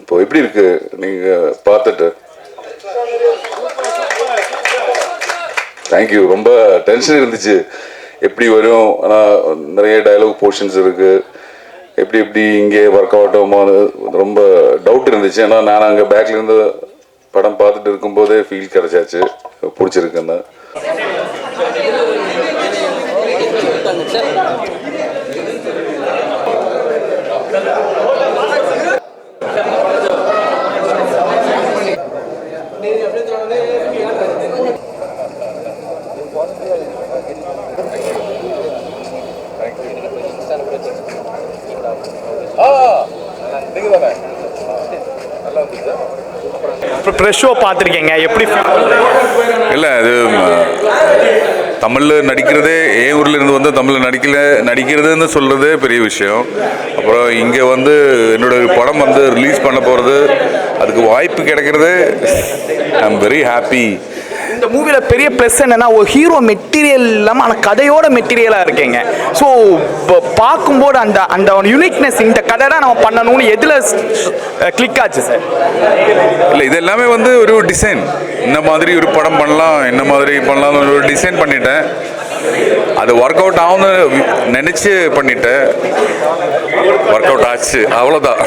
இப்போ எப்படி இருக்கு? நீங்க பார்த்துட்டு. தேங்க்யூ ரொம்ப டென்ஷன் இருந்துச்சு. எப்படி வரும்? ஆனால் நிறைய டயலாக் போர்ஷன்ஸ் இருக்கு. எப்படி எப்படி இங்கே ஒர்க் அவுட் ஆகுமோன்னு ரொம்ப டவுட் இருந்துச்சு. ஏன்னா நான் அங்கே பேக்லேருந்து படம் பார்த்துட்டு இருக்கும்போதே ஃபீல் கிடச்சாச்சு. பிடிச்சிருக்குன்னு. ப்ரெஷ் ஷோ பார்த்துருக்கீங்க. எப்படி இல்லை அது தமிழில் நடிக்கிறதே ஏ ஊரில் இருந்து வந்து தமிழில் நடிக்கல நடிக்கிறதுன்னு சொல்கிறதே பெரிய விஷயம். அப்புறம் இங்கே வந்து என்னோட படம் வந்து ரிலீஸ் பண்ண போகிறது அதுக்கு வாய்ப்பு கிடைக்கிறது ஐ எம் வெரி ஹாப்பி இந்த மூவியில் பெரிய ப்ளஸ் என்னன்னா ஒரு ஹீரோ மெட்டீரியல் இல்லாமல் ஆனால் கதையோட மெட்டீரியலாக இருக்கீங்க. ஸோ பார்க்கும்போது அந்த அந்த யூனிக்னஸ் இந்த கதை தான் நம்ம பண்ணணும்னு எதில் கிளிக் ஆச்சு சார் இல்லை இது எல்லாமே வந்து ஒரு டிசைன் இந்த மாதிரி ஒரு படம் பண்ணலாம் இந்த மாதிரி பண்ணலாம்னு ஒரு டிசைன் பண்ணிட்டேன். அது ஒர்க் அவுட் ஆகும்னு நினச்சி பண்ணிட்டேன் ஒர்க் அவுட் ஆச்சு. அவ்வளோதான்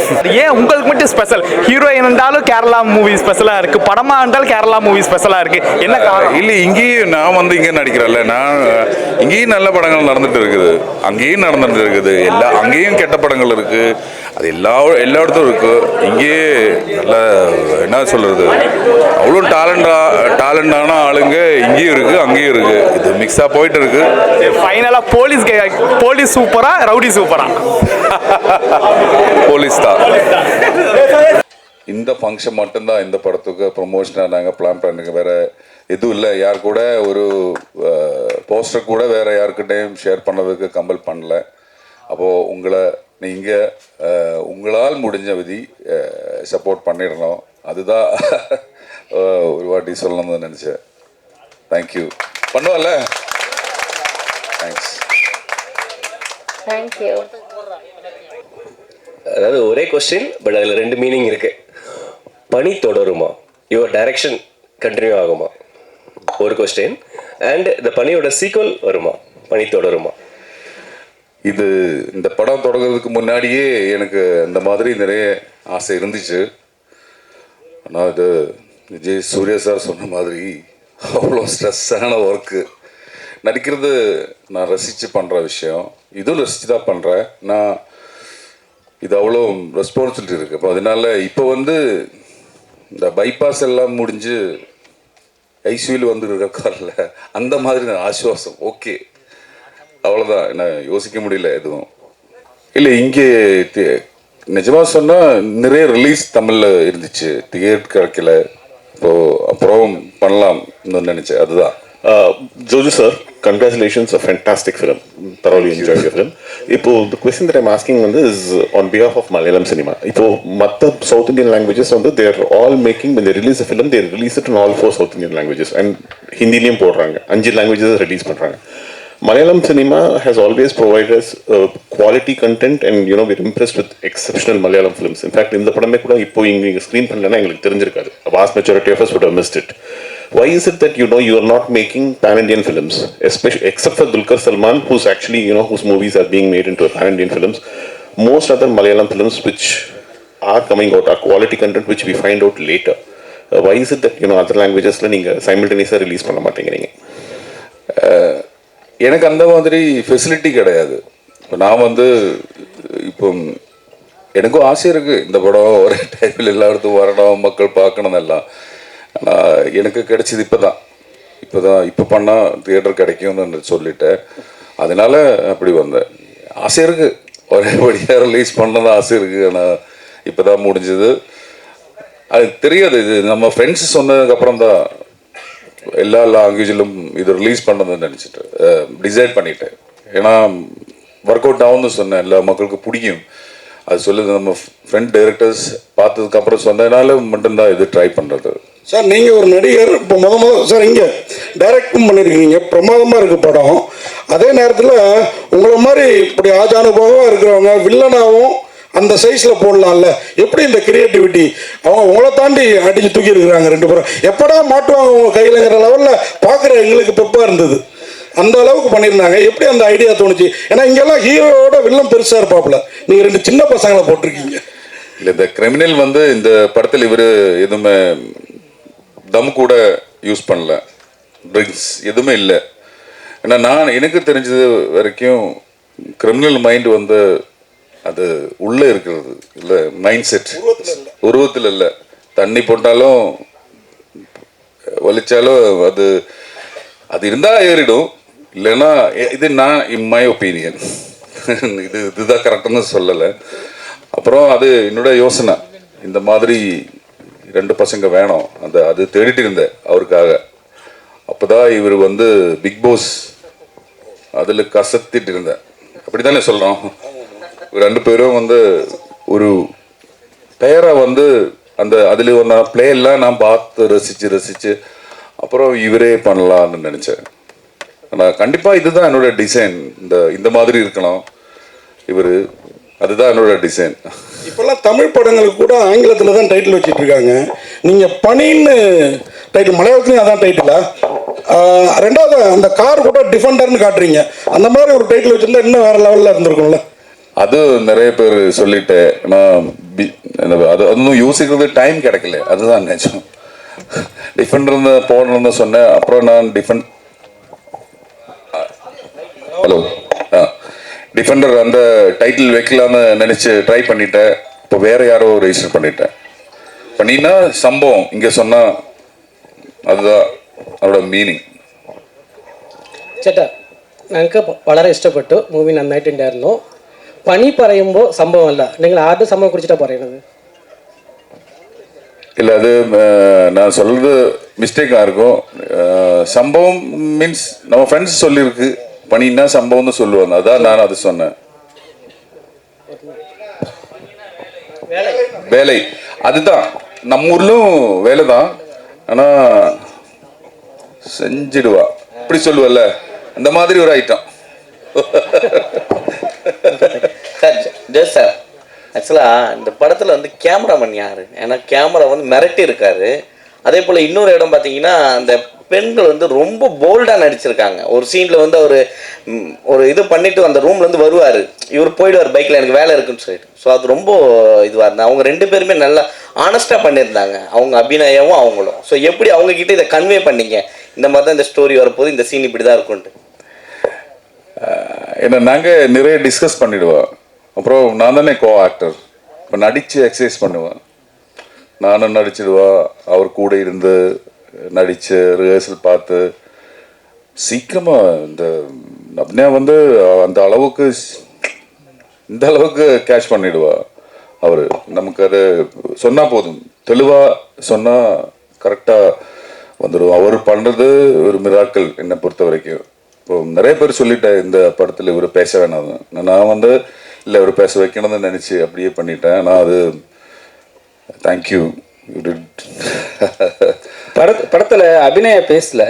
ஏன் உங்களுக்கு மட்டும் ஸ்பெஷல் ஹீரோயின் இருந்தாலும் கேரளா மூவி ஸ்பெஷலாக இருக்குது படமாக இருந்தாலும் கேரளா மூவி ஸ்பெஷலாக இருக்குது என்ன காரணம்? இல்லை இங்கேயும் நான் வந்து இங்கே நடிக்கிறேன்ல. நான் இங்கேயும் நல்ல படங்கள் நடந்துட்டு இருக்குது. அங்கேயும் நடந்துட்டு இருக்குது. எல்லா அங்கேயும் கெட்ட படங்கள் இருக்கு. அது எல்லா எல்லா இடத்தும் இருக்கு. இங்கேயே நல்ல என்ன சொல்றது? அவ்வளோ டேலண்டா டேலண்டான ஆளுங்க இங்கேயும் இருக்கு அங்கேயும் இருக்கு. இது மிக்ஸாக போயிட்டு இருக்கு ஃபைனலாக போலீஸ் போலீஸ் சூப்பரா ரவுடி சூப்பரா போலீஸ் தான். இந்த ஃபங்க்ஷன் மட்டும்தான் இந்த படத்துக்கு ப்ரொமோஷனாக நாங்கள் பிளான் பண்ணுங்க வேற எதுவும் இல்லை. யார் கூட ஒரு போஸ்டர் கூட வேற யாருக்கிட்டையும் ஷேர் பண்ணதுக்கு கம்பல் பண்ணல. அப்போது உங்களை நீங்கள் உங்களால் முடிஞ்ச விதி சப்போர்ட் பண்ணிடணும். அதுதான் ஒரு வாட்டி சொல்லணும்னு நினச்சேன். தேங்க்யூ பண்ணுவல்ல தேங்க்ஸ் தேங்க்யூ அதாவது ஒரே கொஸ்டின் பட் அதில் ரெண்டு மீனிங் இருக்கு. பணி தொடருமா? யுவர் டைரக்ஷன் கண்டினியூ ஆகுமா? ஒரு கொஸ்டின் அண்ட் இந்த பணியோட சீக்வல் வருமா? பணி தொடருமா? இது இந்த படம் தொடங்குறதுக்கு முன்னாடியே எனக்கு இந்த மாதிரி நிறைய ஆசை இருந்துச்சு. ஆனால் இது விஜய் சூர்யா சார் சொன்ன மாதிரி அவ்வளோ ஸ்ட்ரெஸ்ஸான ஒர்க்கு நடிக்கிறது நான் ரசித்து பண்ணுற விஷயம். இதுவும் ரசித்து தான் பண்ணுறேன் நான் இது அவ்வளோ ரெஸ்பான்சிபிலிட்டி இருக்குது அப்போ அதனால இப்போ வந்து இந்த பைபாஸ் எல்லாம் முடிஞ்சு ஐசியூவில் வந்து இருக்கார்ல அந்த மாதிரி நான் ஆசுவாசம். ஓகே அவ்வளோதான் என்ன யோசிக்க முடியல எதுவும் இல்லை இங்கே நிஜமாக சொன்னால் நிறைய ரிலீஸ் தமிழில் இருந்துச்சு டிக்கெட் கிடைக்கல இப்போது அப்புறம் பண்ணலாம்னு நினச்சேன் அதுதான் Joju sir congratulations a fantastic film thoroughly enjoy film இப்போ இந்த கொஸ்டின் தட் ஐம் ஆஸ்கிங் வந்து is on behalf of Malayalam cinema இப்போ மற்ற சவுத் இந்தியன் லாங்குவேஜஸ் வந்து தேர் ஆல் மேக்கிங் இந்த release film they release it all four South Indian languages and ஹிந்திலையும் போடுறாங்க அஞ்சு languages release பண்ணுறாங்க Malayalam cinema has always provided us uh, quality content and you know we're impressed with exceptional Malayalam films. In fact, இந்த படமே கூட இப்போ இங்க screen பண்ணலன்னா எங்களுக்கு தெரிஞ்சிருக்காது. A vast majority of us would have missed it. Why is it that you know you are not making pan-Indian films, especially except for Dulquer Salman, who's actually you know whose movies are being made into pan-Indian films? Most other Malayalam films which are coming out are quality content which we find out later. Uh, why is it that you know other languagesல நீங்க simultaneously release பண்ண மாட்டேங்கிறீங்க? எனக்கு அந்த மாதிரி facility கிடையாது. இப்போ நான் வந்து இப்போ எனக்கும் ஆசை இருக்கு. இந்த படம் ஒரே டைமில் எல்லா இடத்துக்கும் வரணும் மக்கள் பார்க்கணும் எல்லாம். ஆனால் எனக்கு கிடைச்சது இப்போ தான் இப்போ தான் இப்போ பண்ணால் தியேட்டர் கிடைக்கும்னு சொல்லிட்டேன். அதனால அப்படி வந்தேன். ஆசை இருக்கு. ஒரேபடியாக ரிலீஸ் பண்ணதான் ஆசை இருக்குது ஆனால் இப்போ தான் முடிஞ்சது. அது தெரியாது. இது நம்ம ஃப்ரெண்ட்ஸ் சொன்னதுக்கப்புறம் தான் எல்லா லாங்குவேஜிலும் இது ரிலீஸ் பண்ணணும்னு நினச்சிட்டு டிசைட் பண்ணிட்டேன். ஏன்னா ஒர்க் அவுட் ஆகும்னு சொன்னேன். எல்லா மக்களுக்கும் பிடிக்கும். அது சொல்லுது நம்ம ஃப்ரெண்ட் டைரக்டர்ஸ் பார்த்ததுக்கப்புறம் சொன்னதுனால மட்டும்தான் இது ட்ரை பண்ணுறது சார் நீங்கள் ஒரு நடிகர் இப்போ முத முத சார் இங்கே டைரக்டும் பண்ணியிருக்கீங்க பிரமாதமாக இருக்குது படம். அதே நேரத்தில் உங்களை மாதிரி இப்படி ஆஜானுபவமாக இருக்கிறவங்க வில்லனாகவும் அந்த சைஸில் போடலாம்ல. எப்படி இந்த கிரியேட்டிவிட்டி அவங்க உங்களை தாண்டி அடிச்சு தூக்கி இருக்கிறாங்க ரெண்டு பேரும். எப்படா மாட்டுவாங்க உங்க கையிலங்கிற லெவலில் பார்க்குற எங்களுக்கு பெப்பாக இருந்தது. அந்த அளவுக்கு பண்ணியிருந்தாங்க. எப்படி அந்த ஐடியா தோணுச்சு? ஏன்னா இங்கெல்லாம் ஹீரோவோட வில்லம் பெருசாக இருப்பாப்புல. நீங்கள் ரெண்டு சின்ன பசங்களை போட்டிருக்கீங்க. இல்லை இந்த கிரிமினல் வந்து இந்த படத்தில் இவர் எதுவுமே தம் கூட யூஸ் பண்ணல. ட்ரிங்க்ஸ் எதுவுமே இல்லை. ஏன்னா நான் எனக்கு தெரிஞ்சது வரைக்கும் கிரிமினல் மைண்ட் வந்து அது உள்ளே இருக்கிறது இல்லை மைண்ட் செட் உருவத்தில் இல்லை. தண்ணி போட்டாலும் வலிச்சாலும் அது அது இருந்தால் ஏறிடும். இல்லைன்னா இது நான் இன் மை ஒப்பீனியன் இது இதுதான் கரெக்டுன்னு சொல்லலை. அப்புறம் அது என்னோட யோசனை. இந்த மாதிரி ரெண்டு பசங்க வேணும். அந்த அது தேடிட்டு இருந்தேன் அவருக்காக. அப்போதான் இவர் வந்து பிக் பாஸ் அதில் கசத்திட்டு இருந்தேன். அப்படி தானே சொல்கிறோம் ரெண்டு பேரும் வந்து ஒரு பெயரை வந்து அந்த அதில் ஒன்று பிளேயெல்லாம் நான் பார்த்து ரசித்து ரசித்து அப்புறம் இவரே பண்ணலாம்னு நினச்சேன். ஆனால் கண்டிப்பாக இதுதான் என்னோட டிசைன் இந்த இந்த மாதிரி இருக்கணும். இவர் அதுதான் என்னோட டிசைன் இப்போல்லாம் தமிழ் படங்களுக்கு கூட ஆங்கிலத்தில் தான் டைட்டில் வச்சுட்டு இருக்காங்க. நீங்கள் பனின்னு டைட்டில் மலையாளத்துலையும் அதான் டைட்டிலா ரெண்டாவது அந்த கார் கூட டிஃபெண்டர்னு காட்டுறீங்க. அந்த மாதிரி ஒரு டைட்டில் வச்சுருந்தா இன்னும் வேறு லெவலில் இருந்திருக்கும்ல. அது நிறைய பேர் சொல்லிட்டேன் நான் பி- என்ன- அது அதுவும் யோசிக்கிறது டைம் கிடைக்கல அதுதான் நிஜம் டிஃபெண்டர் போடணும்னு சொன்னேன் அப்புறம் நான் டிஃபெண்ட் ஹலோ ஆ டிஃபெண்டர் அந்த டைட்டில் வைக்கலாம்னு நினச்சி ட்ரை பண்ணிட்டேன் இப்போ வேற யாரோ ரெஜிஸ்டர் பண்ணிட்டேன் பண்ணினா சம்பவம் இங்கே சொன்னால் அதுதான் அதோட மீனிங் ചേട്ടാ ഞങ്ങൾക്ക് വളരെ ഇഷ്ടപ്പെട്ടു മൂവി നന്നായിട്ടുണ്ടായിരുന്നു പണി പറയുമ്പോൾ സംഭവമല്ല നിങ്ങൾ ആരുടെ സംഭവം കുറിച്ചിട്ടാണ് പറയുന്നത് இல்லை அது அஹ், நான் சொல்றது மிஸ்டேக்காக இருக்கும் அஹ், சம்பவம் மீன்ஸ் நம்ம ஃப்ரெண்ட்ஸ் சொல்லியிருக்கு பண்ணினா சம்பவம்னு சொல்லுவாங்க அதான் நான் அது சொன்னேன் வேலை அதுதான் நம்ம ஊர்லும் வேலை தான் ஆனால் செஞ்சிடுவா இப்படி சொல்லுவல்ல அந்த மாதிரி ஒரு ஐட்டம் சார் ஜெஸ் சார் ஆக்சுவலாக இந்த படத்தில் வந்து கேமராமேன் யார்? ஏன்னா கேமரா வந்து மிரட்டி இருக்காரு. அதே போல் இன்னொரு இடம் பார்த்தீங்கன்னா அந்த பெண்கள் வந்து ரொம்ப போல்டாக நடிச்சிருக்காங்க. ஒரு சீனில் வந்து அவர் ஒரு இது பண்ணிட்டு அந்த ரூம்லேருந்து வருவார். இவர் போயிடுவார் பைக்கில் எனக்கு வேலை இருக்குன்னு சொல்லிட்டு. ஸோ அது ரொம்ப இதுவாக இருந்தாங்க அவங்க ரெண்டு பேருமே நல்லா ஆனஸ்ட்டாக பண்ணியிருந்தாங்க. அவங்க அபிநயாவும் அவங்களும். ஸோ எப்படி அவங்கக்கிட்ட இதை கன்வே பண்ணீங்க? இந்த மாதிரி தான் இந்த ஸ்டோரி வரப்போது இந்த சீன் இப்படி தான் இருக்கும்ன்ட்டு ஏன்னா நாங்கள் நிறைய டிஸ்கஸ் பண்ணிவிடுவோம் அப்புறம் நான் தானே கோ ஆக்டர் இப்போ நடித்து எக்ஸசைஸ் பண்ணுவேன். நானும் நடிச்சிடுவா அவர் கூட இருந்து நடித்து ரிஹர்சல் பார்த்து. சீக்கிரமாக இந்த அப்படின்னா வந்து அந்த அளவுக்கு இந்த அளவுக்கு கேஷ் பண்ணிடுவா. அவர் நமக்கு அது சொன்னால் போதும். தெளிவாக சொன்னால் கரெக்டாக வந்துடும் அவர் பண்ணுறது ஒரு மிராக்கள் என்னை பொறுத்த வரைக்கும். இப்போ நிறைய பேர் சொல்லிட்டேன் இந்த படத்தில் இவர் பேச வேணாம் நான் வந்து இல்லை இவர் பேச வைக்கணும்னு நினச்சி அப்படியே பண்ணிட்டேன். நான் அது தேங்க்யூ பட படத்துல அபிநய பேசல.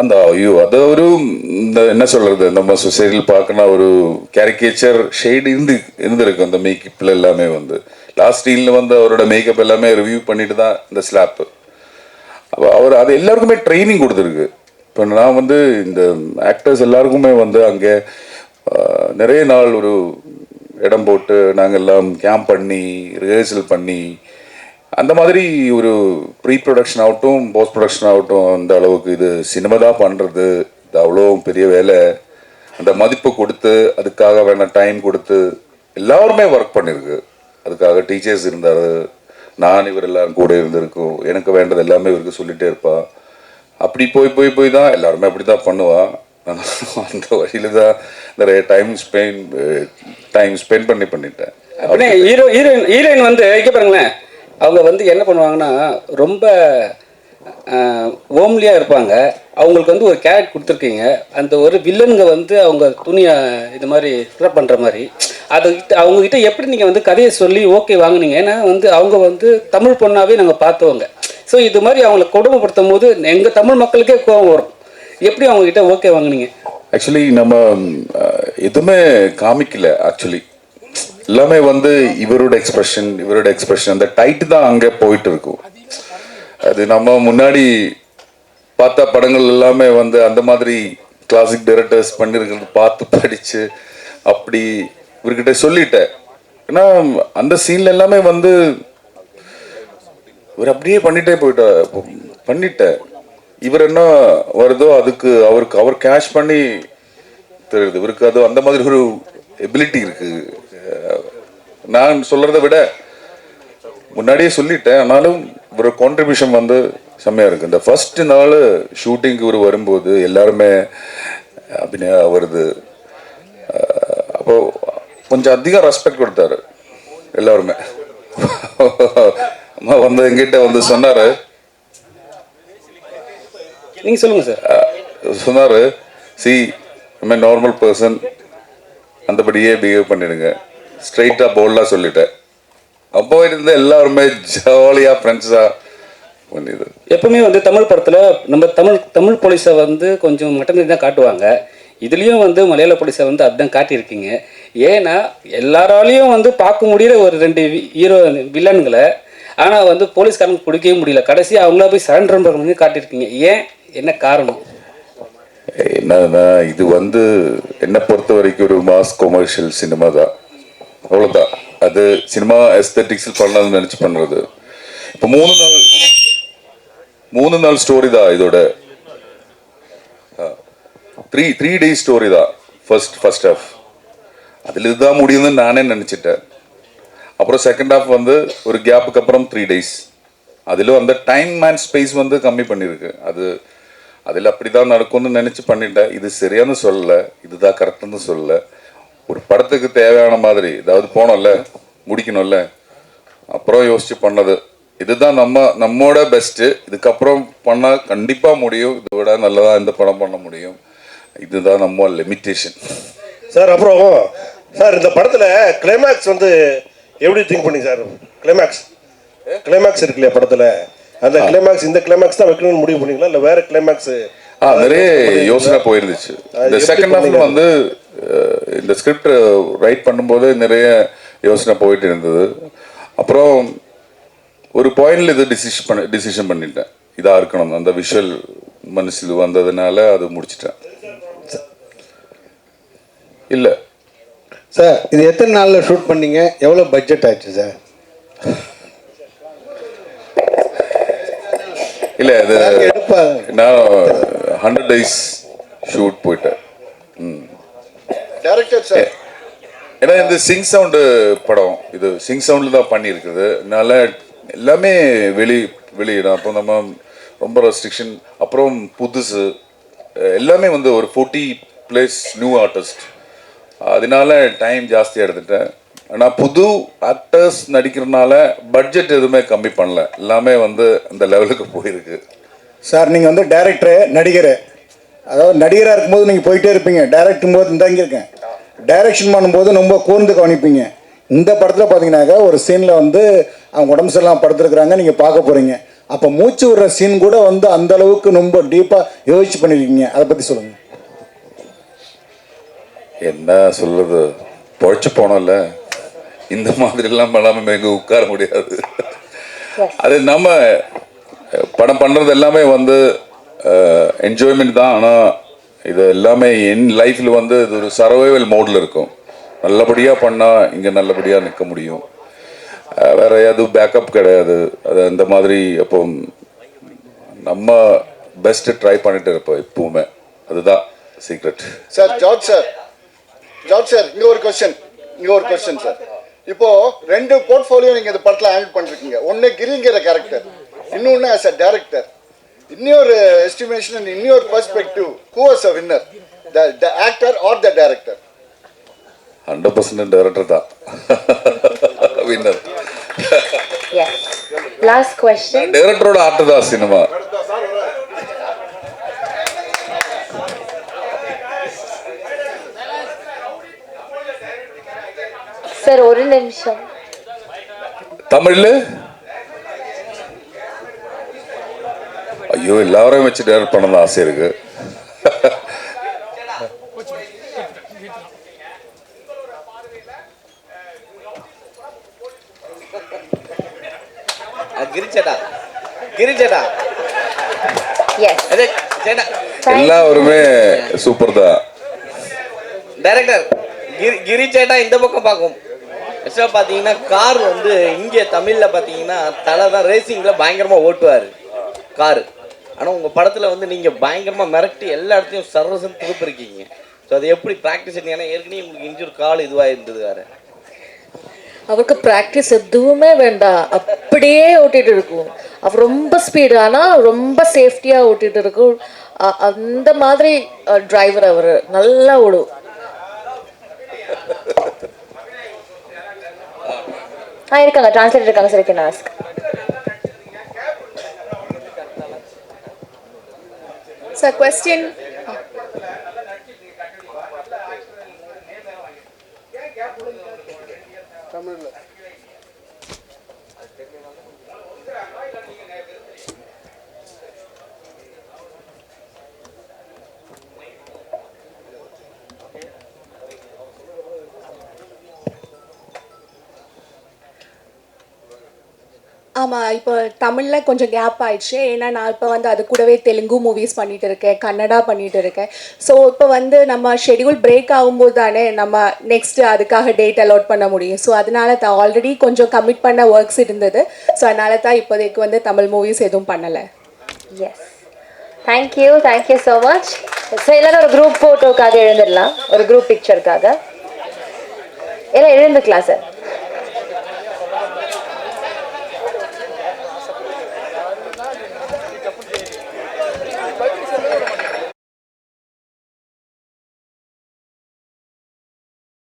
அந்த ஐயோ அது ஒரு இந்த என்ன சொல்றது? நம்ம சொசைட்டியில் பார்க்கணும் ஒரு கேரிகேச்சர் ஷேடு இருந்து இருந்திருக்கு. அந்த மேக்கப்ல எல்லாமே வந்து. லாஸ்ட் சீனில் வந்து அவரோட மேக்கப் எல்லாமே ரிவ்யூ பண்ணிட்டு தான் இந்த ஸ்லாப்பு அப்போ அவர் அது எல்லாருக்குமே ட்ரைனிங் கொடுத்துருக்கு. இப்போ நான் வந்து இந்த ஆக்டர்ஸ் எல்லாருக்குமே வந்து அங்கே நிறைய நாள் ஒரு இடம் போட்டு நாங்கள் எல்லாம் கேம்ப் பண்ணி ரிஹர்சல் பண்ணி அந்த மாதிரி ஒரு ப்ரீ ப்ரொடக்ஷன் ஆகட்டும் போஸ்ட் ப்ரொடக்ஷன் ஆகட்டும் அந்த அளவுக்கு இது சினிமா தான் பண்ணுறது இது அவ்வளோ பெரிய வேலை. அந்த மதிப்பு கொடுத்து அதுக்காக வேணால் டைம் கொடுத்து எல்லாருமே ஒர்க் பண்ணியிருக்கு அதுக்காக டீச்சர்ஸ் இருந்தார். நான் இவர் எல்லாரும் கூட இருந்திருக்கும். எனக்கு வேண்டது எல்லாமே இவருக்கு சொல்லிகிட்டே இருப்பா. அப்படி போய் போய் போய் தான் எல்லாருமே அப்படி தான் பண்ணுவா அந்த வழியில தான் நிறைய டைம் ஸ்பெண்ட் டைம் ஸ்பெண்ட் பண்ணி பண்ணிட்டேன். ஹீரோ ஹீரோயின் ஹீரோயின் வந்து இங்கே பாருங்களேன். அவங்க வந்து என்ன பண்ணுவாங்கன்னா ரொம்ப ஓம்லியாக இருப்பாங்க. அவங்களுக்கு வந்து ஒரு கேரக்ட் கொடுத்துருக்கீங்க. அந்த ஒரு வில்லனுங்க வந்து அவங்க துணியை இது மாதிரி ஃபில்அப் பண்ணுற மாதிரி. அது அவங்கக்கிட்ட எப்படி நீங்கள் வந்து கதையை சொல்லி ஓகே வாங்குனீங்க? ஏன்னா வந்து அவங்க வந்து தமிழ் பொண்ணாவே நாங்கள் பார்த்தவங்க. ஸோ இது மாதிரி அவங்கள கொடுமைப்படுத்தும் போது எங்கள் தமிழ் மக்களுக்கே கோபம் வரும். எப்படி அவங்கக்கிட்ட ஓகே வாங்குனீங்க? ஆக்சுவலி நம்ம எதுவுமே காமிக்கல ஆக்சுவலி எல்லாமே வந்து இவரோட எக்ஸ்பிரஷன் இவரோட எக்ஸ்பிரஷன் அந்த டைட்டு தான் அங்கே போயிட்டு இருக்கும். அது நம்ம முன்னாடி பார்த்த படங்கள் எல்லாமே வந்து அந்த மாதிரி கிளாசிக் டைரக்டர்ஸ் பண்ணியிருக்கிறது பார்த்து படித்து அப்படி இவர்கிட்ட சொல்லிட்டேன். ஏன்னா அந்த சீன்ல எல்லாமே வந்து இவர் அப்படியே பண்ணிட்டே போயிட்ட பண்ணிட்டேன் இவர் என்ன வருதோ அதுக்கு அவருக்கு அவர் கேஷ் பண்ணி தெரியுது இவருக்கு அது அந்த மாதிரி ஒரு எபிலிட்டி இருக்கு. நான் சொல்றதை விட முன்னாடியே சொல்லிட்டேன். ஆனாலும் ஒரு கான்ட்ரிபியூஷன் வந்து செம்மையா இருக்கு. இந்த ஃபர்ஸ்ட் நாள் ஷூட்டிங்க்கு இவர் வரும்போது எல்லாருமே அபிநய வருது. அப்போ கொஞ்சம் அதிகம் ரெஸ்பெக்ட் கொடுத்தாரு. எல்லாருமே. வந்து எங்கிட்ட வந்து சொன்னாரு. நீங்கள் சொல்லுங்கள் சார். சொன்னாரு சி ஐ நார்மல் பர்சன் அந்தபடியே பிஹேவ் பண்ணிடுங்க. ஸ்ட்ரைட்டாக போல்டாக சொல்லிட்டேன். அப்போ இருந்த எல்லாருமே ஜாலியாக ஃப்ரெண்ட்ஸாக பண்ணிது. எப்பவுமே வந்து தமிழ் படத்தில் நம்ம தமிழ் தமிழ் போலீஸை வந்து கொஞ்சம் மட்டன் தான் காட்டுவாங்க. இதுலேயும் வந்து மலையாள போலீஸை வந்து அதுதான் காட்டியிருக்கீங்க. ஏன்னா எல்லாராலையும் வந்து பார்க்க முடியிற ஒரு ரெண்டு ஹீரோ வில்லன்களை ஆனால் வந்து போலீஸ்காரங்க பிடிக்கவே முடியல. கடைசி அவங்களா போய் சரண்டர் பண்ணி காட்டியிருக்கீங்க. ஏன்? என்ன காரணம்? என்னன்னா இது வந்து என்னை பொறுத்த வரைக்கும் ஒரு மாஸ் கொமர்ஷியல் சினிமா தான். அவ்வளோதான் அது சினிமா எஸ்தட்டிக்ஸில் பண்ணலாம்னு நினச்சி பண்ணுறது இப்போ மூணு நாள் மூணு நாள் ஸ்டோரி தான் இதோட. த்ரீ த்ரீ டேஸ் ஸ்டோரி தான். ஃபர்ஸ்ட் ஃபர்ஸ்ட் ஆஃப் அதில் இதுதான் முடியும்னு நானே நினச்சிட்டேன். அப்புறம் செகண்ட் ஹாஃப் வந்து ஒரு கேப்புக்கு அப்புறம் த்ரீ டேஸ் அதிலும் அந்த டைம் அண்ட் ஸ்பேஸ் வந்து கம்மி பண்ணியிருக்கு அது அதில் அப்படி தான் நடக்கும்னு நினச்சி பண்ணிட்டேன். இது சரியானு சொல்லலை. இதுதான் கரெக்டுன்னு சொல்லலை. ஒரு படத்துக்கு தேவையான மாதிரி ஏதாவது போனோம்ல முடிக்கணும்ல. அப்புறம் யோசிச்சு பண்ணது. இதுதான் நம்ம நம்மோட பெஸ்ட்டு இதுக்கப்புறம் பண்ணால் கண்டிப்பாக முடியும். இதை விட நல்லதாக இந்த படம் பண்ண முடியும். இதுதான் நம்ம லிமிட்டேஷன் சார் அப்புறம் சார் இந்த படத்தில் கிளைமேக்ஸ் வந்து எப்படி திங்க் பண்ணி சார்? கிளைமேக்ஸ் கிளைமேக்ஸ் இருக்கு இல்லையா படத்துல? அந்த கிளைமேக்ஸ் இந்த கிளைமேக்ஸ் தான் வைக்கணும்னு முடிவு பண்ணீங்களா? இல்ல வேற கிளைமேக்ஸ் நிறைய யோசனை போயிருந்துச்சு. இந்த செகண்ட் ஹாஃப்ல? வந்து இந்த ஸ்கிரிப்ட் ரைட் பண்ணும்போது நிறைய யோசனை போயிட்டு இருந்தது. அப்புறம் ஒரு பாயிண்ட்ல இது டிசிஷன் பண்ண டிசிஷன் பண்ணிட்டேன். இதா இருக்கணும். அந்த விஷுவல் மனசில் வந்ததுனால அது முடிச்சிட்டேன். இல்லை. சார் இது எத்தனை நாளில் ஷூட் பண்ணீங்க? எவ்வளோ பட்ஜெட் ஆச்சு சார்? இல்லை அது நான் ஹண்ட்ரட் டேஸ் ஷூட் போயிட்டேன். Director sir. ஏன்னா இந்த சிங் சவுண்டு படம் இது சிங் சவுண்டில் தான் பண்ணியிருக்குது அதனால எல்லாமே வெளி வெளியிடம். அப்போ நம்ம ரொம்ப ரெஸ்ட்ரிக்ஷன் அப்புறம் புதுசு. எல்லாமே வந்து ஒரு ஃபோர்ட்டி ப்ளஸ் நியூ ஆர்டிஸ்ட் அதனால டைம் ஜாஸ்தியாக எடுத்துட்டேன். ஆனால் புது ஆக்டர்ஸ் நடிக்கிறதுனால பட்ஜெட் எதுவுமே கம்மி பண்ணல. எல்லாமே வந்து அந்த லெவலுக்கு போயிருக்கு. சார் நீங்கள் வந்து டேரக்டரு நடிகர். அதாவது நடிகராக இருக்கும்போது நீங்கள் போயிட்டே இருப்பீங்க. டேரக்டும் போது இந்த இங்கே இருக்கேன். டைரக்ஷன் பண்ணும்போது ரொம்ப கூர்ந்து கவனிப்பீங்க. இந்த படத்தில் பார்த்தீங்கன்னாக்கா ஒரு சீனில் வந்து அவங்க உடம்பு சரியில்லாம படுத்துருக்குறாங்க நீங்கள் பார்க்க போகிறீங்க அப்போ மூச்சு விடுற சீன் கூட வந்து அந்த அளவுக்கு ரொம்ப டீப்பாக யோசிச்சு பண்ணியிருக்கீங்க அதை பற்றி சொல்லுங்கள் என்ன சொல்றது? பொழைச்சு போனோம்ல. இந்த மாதிரிலாம் பண்ணாமல் எங்க உட்கார முடியாது. அது நம்ம படம் பண்றது எல்லாமே வந்து என்ஜாய்மெண்ட் தான். ஆனால் இது எல்லாமே என் லைஃப்ல வந்து இது ஒரு சர்வைவல் மோடில் இருக்கும். நல்லபடியாக பண்ணால் இங்கே நல்லபடியாக நிற்க முடியும். வேற எதுவும் பேக்கப் கிடையாது. அது அந்த மாதிரி அப்போ நம்ம பெஸ்ட்டு ட்ரை பண்ணிட்டு இருப்போம் எப்பவுமே. அதுதான் secret sir George sir George sir இங்க ஒரு கொஸ்டின் இங்க ஒரு கொஸ்டின் சார் இப்போ ரெண்டு போர்ட்ஃபோலியோ நீங்க இந்த படத்துல ஹேண்டில் பண்ணிருக்கீங்க. ஒன்னு கிரிங்கிற கேரக்டர் இன்னொன்னு ஆஸ் அ டேரக்டர் இன்னொரு எஸ்டிமேஷன் அண்ட் இன்னொரு perspective who was a winner the actor or the director hundred percent director தான். வின்னர். Last question. டேரக்டரோட ஆர்ட் தான் சினிமா சார் ஒரு நிமிஷம். தமிழ்ல? ஐயோ எல்லாரையும் வச்சு டேரக்ட் பண்ண ஆசை இருக்கு. கிரிச்சடா. கிரிச்சடா. எல்லாருமே சூப்பர் தான். டைரக்டர் கிரி சேட்டா இந்த பக்கம் பார்க்கும். ஆக்சுவலாக பார்த்தீங்கன்னா கார் வந்து இங்கே தமிழில் பார்த்தீங்கன்னா தலை தான் ரேசிங்கில் பயங்கரமாக ஓட்டுவார். கார் ஆனால் உங்கள் படத்தில் வந்து நீங்கள் பயங்கரமாக மிரட்டி எல்லா இடத்தையும் சர்வசம் திருப்பிருக்கீங்க. ஸோ அது எப்படி ப்ராக்டிஸ் ஏன்னா ஏற்கனவே உங்களுக்கு இன்ஜூர் கால் இதுவாக இருந்தது வேறு. அவருக்கு ப்ராக்டிஸ் எதுவுமே வேண்டாம். அப்படியே ஓட்டிகிட்டு இருக்கும். அவர் ரொம்ப ஸ்பீடு ஆனால் ரொம்ப சேஃப்டியாக ஓட்டிகிட்டு இருக்கும். அந்த மாதிரி டிரைவர் அவர். நல்லா ஓடும். ஆ இருக்காங்க. டிரான்ஸ்லேட்டர் இருக்காங்க sir can ask sir question ஆமாம் இப்போ தமிழில் கொஞ்சம் கேப் ஆயிடுச்சு. ஏன்னா நான் இப்போ வந்து அது கூடவே தெலுங்கு மூவிஸ் பண்ணிட்டு இருக்கேன் கன்னடா பண்ணிட்டு இருக்கேன். ஸோ இப்போ வந்து நம்ம ஷெடியூல் பிரேக் ஆகும்போது தானே நம்ம நெக்ஸ்ட் அதுக்காக டேட் அலாட் பண்ண முடியும். ஸோ அதனால தான் ஆல்ரெடி கொஞ்சம் கமிட் பண்ண ஒர்க்ஸ் இருந்தது. ஸோ அதனால தான் இப்போதைக்கு வந்து தமிழ் மூவிஸ் எதுவும் பண்ணலை. Yes thank you thank you so much so எல்லாரும் ஒரு குரூப் ஃபோட்டோக்காக எழுந்துடலாம் ஒரு குரூப் பிக்சருக்காக எல்லாம் எழுந்துக்கலாம் சார்